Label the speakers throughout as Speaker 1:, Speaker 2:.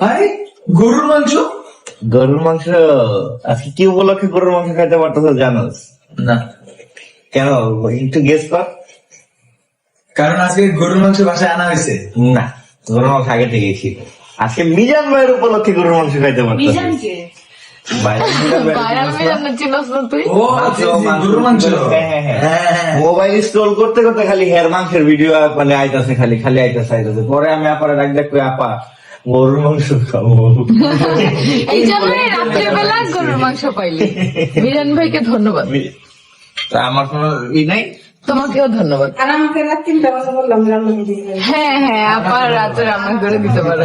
Speaker 1: ভাই গরুর মাংস?
Speaker 2: গরুর মাংস আজকে কি উপলক্ষে গরুর মাংস খাইতে পারতেছ জানোস?
Speaker 1: না।
Speaker 2: কেন একটু গেস কর।
Speaker 1: কারণ আজকে গরুর মাংস বাসায় আনা হয়েছে।
Speaker 2: না গরুর মাংস আগে থেকেই ছিল। আজকে মিজান ভাইয়ের উপলক্ষে গরুর মাংস খাইতে পারতেছ।
Speaker 1: মাংস
Speaker 2: হ্যাঁ, হ্যাঁ, হ্যাঁ। মোবাইল স্ক্রল করতে করতে খালি হেয়ার মাংসের ভিডিও মানে আইতাছে খালি খালি আইতাছে আইতাছে। পরে আমি আপারে ডাক ডাক আপা গরুর মাংস খাব।
Speaker 3: এই জন্যই রাত্রেবেলা গরুর মাংস পাইলি। মিরান ভাইকে ধন্যবাদ।
Speaker 2: আমার কোনো ই নাই?
Speaker 3: তোমাকেও ধন্যবাদ।
Speaker 4: আর আমাকে রাত তিনটা বাজে বললাম রান্না
Speaker 3: হ্যাঁ হ্যাঁ আবার রাতে রান্না করে দিতে পারে।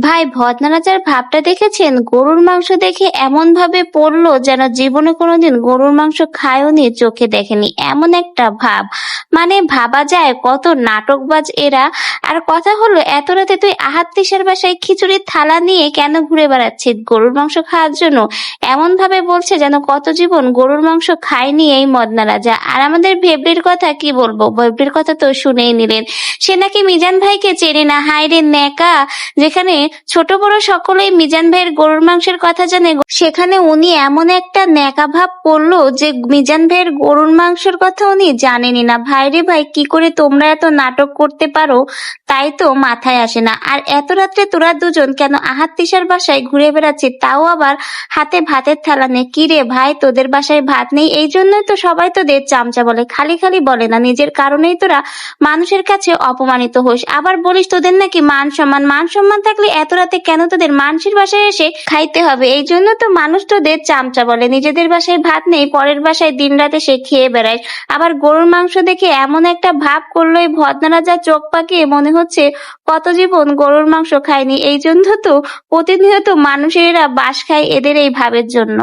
Speaker 5: ভাই ভদনারাজার ভাবটা দেখেছেন? গরুর মাংস দেখে এমন ভাবে পড়ল যেন জীবনে কোনোদিন গরুর মাংস খায়ওনি চোখে দেখেনি। এমন একটা ভাব। মানে ভাবা যায় কত নাটকবাজ এরা। আর কথা হলো এত রাতে তুই আহাত তিসার বাসায় খিচুড়ির থালা নিয়ে কেন ঘুরে বেড়াচ্ছিস গরুর মাংস খাওয়ার জন্য? এমন ভাবে বলছে যেন কত জীবন গরুর মাংস খায়নি এই মদনা রাজা। আর আমাদের ভেবলির কথা কি বলব? ভেবলির কথা তো শুনেই নিলেন। সে নাকি মিজান ভাইকে চেনে না? হাইরে নেকা যেখানে ছোট বড় সকলেই মিজান ভাইয়ের গরুর মাংসের কথা জানে সেখানে উনি এমন একটা ন্যাকা ভাব পড়ল যে মিজান ভাইয়ের গরুর মাংসের কথা উনি জানেনই না। ভাইরে ভাই, কি করে তোমরা এত নাটক করতে পারো? তাই তো মাথায় আসে না। আর এত রাত্রে তোরা দুজন কেন আহাত তিসার বাসায় ঘুরে বেড়াচ্ছিস? তাও আবার হাতে ভাতের থালা নেই কি রে ভাই, তোদের বাসায় ভাত নেই? এই জন্যই তো সবাই তোদের চামচা বলে। খালি খালি বলে না, নিজের কারণেই তোরা মানুষের কাছে অপমানিত হোস। আবার বলিস তোদের নাকি মান সম্মান? মান সম্মান থাকলে এত রাতে কেন তোদের মানুষের বাসায় এসে খাইতে হবে? এই জন্য তো মানুষ তোদের চামচা বলে। নিজেদের বাসায় ভাত নেই, পরের বাসায় দিন রাতে সে খেয়ে বেড়ায়। আবার গরুর মাংস দেখে এমন একটা ভাব করল এই ভদনারাজা চোখ পাকিয়ে মনে হচ্ছে কত জীবন গরুর মাংস খায়নি। এই জন্য তো প্রতিনিয়ত মানুষেরা বাস খায় এদের এই ভাবের জন্য।